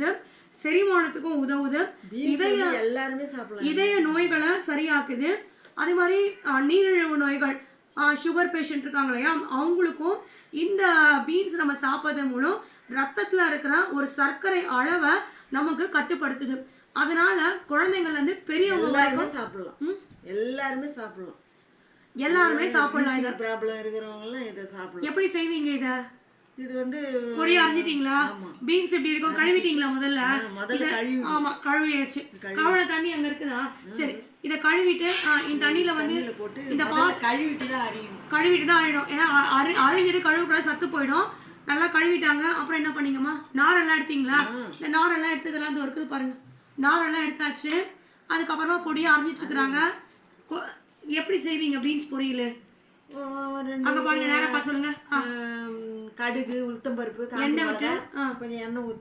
உதவுது செரிமானத்துக்கும் உதவுது இதய எல்லாருமே சாப்பிடலாம். இதய நோய்களை சரியாக்குது அதே மாதிரி நீரிழிவு நோய்கள் சுகர் பேஷண்ட் இருக்காங்க இல்லையா அவங்களுக்கும் இந்த பீன்ஸ் நம்ம சாப்பிட்றது மூலம் ரத்தத்துல இருக்கிற ஒரு சர்க்கரை அளவை நமக்கு கட்டுப்படுத்துது. அதனால குழந்தைங்கள்ல இருந்து பெரியவங்க வரைக்கும் சாப்பிடலாம். எல்லாருமே சாப்பிடலாம். எல்லாருமே சாப்பிடலாம் ப்ராப்ளம் இதை சாப்பிடலாம். எப்படி செய்வீங்க இதை? இது வந்து பொடி அரைஞ்சிட்டீங்களா? பீன்ஸ் எப்படி இருக்கும் கழுவிட்டீங்களா முதல்ல? கழுவி. ஆமா கழுவியாச்சு. கழுவின தண்ணி அங்க இருக்குதா? சரி இத கழுவிட்டு இந்த தண்ணியில வந்து இந்த பா கழுவிட்டு தான் அறியணும் கழுவிட்டு தான் அழிடும் ஏன்னா அரி அரிஞ்சிட்டு கழுவுக்கூடாது சத்து போயிடும். நல்லா கழுவிட்டாங்க. அப்புறம் என்ன பண்ணீங்கம்மா? நாரெல்லாம் எடுத்தீங்களா? இந்த நாரெல்லாம் எடுத்ததெல்லாம் இந்த இருக்குது பாருங்க. நாரெல்லாம் எடுத்தாச்சு. அதுக்கப்புறமா பொடியை அரைஞ்சிட்டு இருக்கிறாங்க. எப்படி செய்வீங்க பீன்ஸ் பொரியல்? அங்க பாருங்க நேரா பார்த்து சொல்லுங்க. கடுகு உளுத்தம்பருப்பு காஞ்ச எண்ணெய் விட்டு, மிளகாய் கொஞ்சம் எண்ணெய் ஊற்றி